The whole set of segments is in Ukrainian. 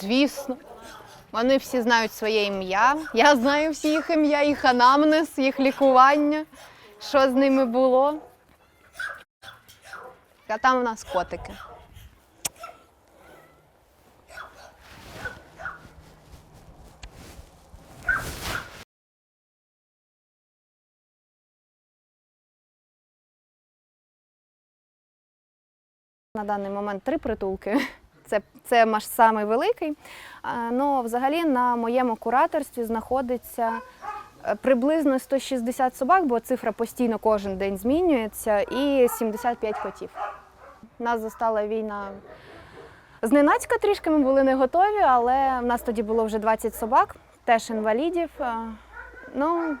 Звісно. Вони всі знають своє ім'я. Я знаю всі їх ім'я, їх анамнез, їх лікування, що з ними було. А там у нас котики. На даний момент три притулки. Це, це наш самий великий. Ну, взагалі на моєму кураторстві знаходиться е, приблизно 160 собак, бо цифра постійно кожен день змінюється, і 75 котів. Нас застала війна зненацька трішки, ми були не готові, але в нас тоді було вже 20 собак, теж інвалідів. Е, Ну,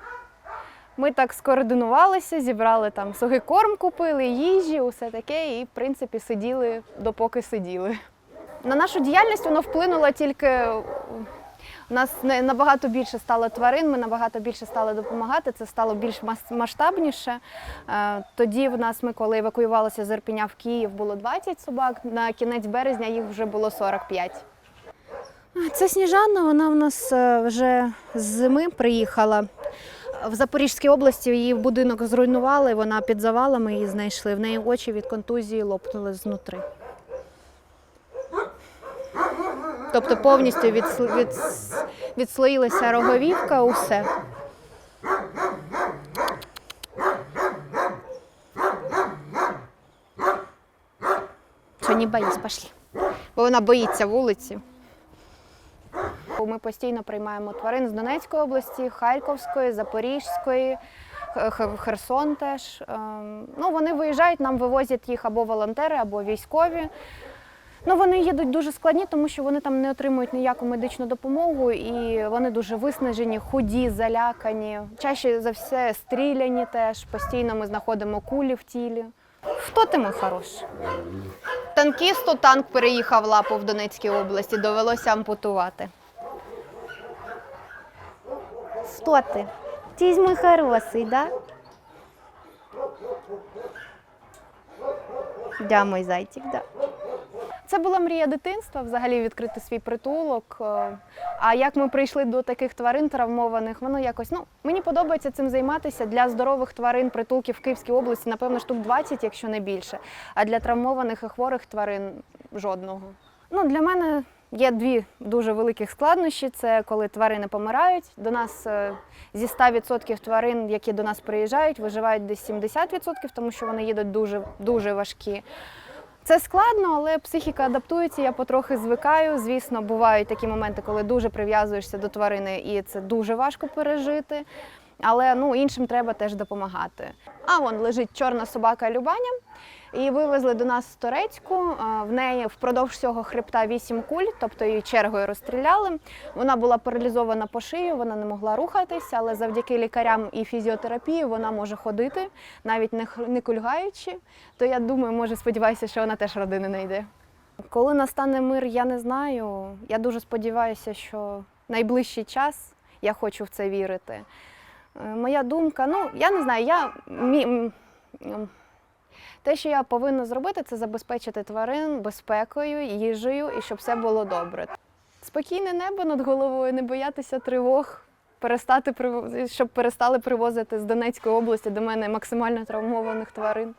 ми так скоординувалися, зібрали там сухий корм, купили, їжі, усе таке, і в принципі сиділи допоки сиділи. На нашу діяльність воно вплинуло тільки. У нас набагато більше стало тварин, ми набагато більше стали допомагати. Це стало більш мас- масштабніше. Е, Тоді в нас, ми коли евакуювалися з Ірпеня в Київ, було 20 собак. На кінець березня їх вже було 45. Це Сніжана, вона в нас е, вже з зими приїхала. В Запорізькій області її будинок зруйнували, вона під завалами її знайшли. В неї очі від контузії лопнули знутри. Тобто повністю відс- відслоїлася роговівка, усе. Що не боїсь, пошли. Бо вона боїться вулиці. Ми постійно приймаємо тварин з Донецької області, Харківської, Запорізької, Херсон теж. Ем, Ну, вони виїжджають, нам вивозять їх або волонтери, або військові. Ну, вони їдуть дуже складні, тому що вони там не отримують ніяку медичну допомогу і вони дуже виснажені, худі, залякані. Чаще за все стріляні теж. Постійно ми знаходимо кулі в тілі. Хто ти мій хороший? Танкісту танк переїхав лапу в Донецькій області, довелося ампутувати. Що ти? Ти мій хороший, да? Да, мой зайчик, да. Це була мрія дитинства, взагалі відкрити свій притулок. Е, А як ми прийшли до таких тварин травмованих, воно якось ну мені подобається цим займатися для здорових тварин притулків в Київській області, напевно, штук 20, якщо не більше. А для травмованих і хворих тварин жодного. Ну для мене є дві дуже великих складнощі. Це коли тварини помирають. До нас е, зі 100% тварин, які до нас приїжджають, виживають десь 70%, тому що вони їдуть дуже дуже важкі. Це складно, але психіка адаптується, я потрохи звикаю. Звісно, бувають такі моменти, коли дуже прив'язуєшся до тварини, і це дуже важко пережити. Але ну, іншим треба теж допомагати. А вон лежить чорна собака Любаня. Її вивезли до нас з Турецьку. В неї впродовж всього хребта вісім куль, тобто її чергою розстріляли. Вона була паралізована по шию, вона не могла рухатися, але завдяки лікарям і фізіотерапії вона може ходити, навіть не, не кульгаючи. То я думаю, може, сподіваюся, що вона теж родини знайде. Коли настане мир, я не знаю. Я дуже сподіваюся, що найближчий час я хочу в це вірити. Е, Моя думка, ну я не знаю, я мі, те, що я повинна зробити, це забезпечити тварин безпекою, їжею і щоб все було добре. Спокійне небо над головою, не боятися тривог, перестати щоб перестали привозити з Донецької області до мене максимально травмованих тварин.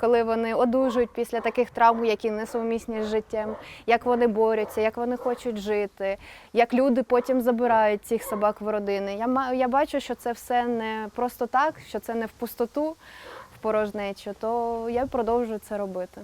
Коли вони одужують після таких травм, які несумісні з життям, як вони борються, як вони хочуть жити, як люди потім забирають цих собак в родини. Я я бачу, що це все не просто так, що це не в пустоту, в порожнечу, то я продовжую це робити.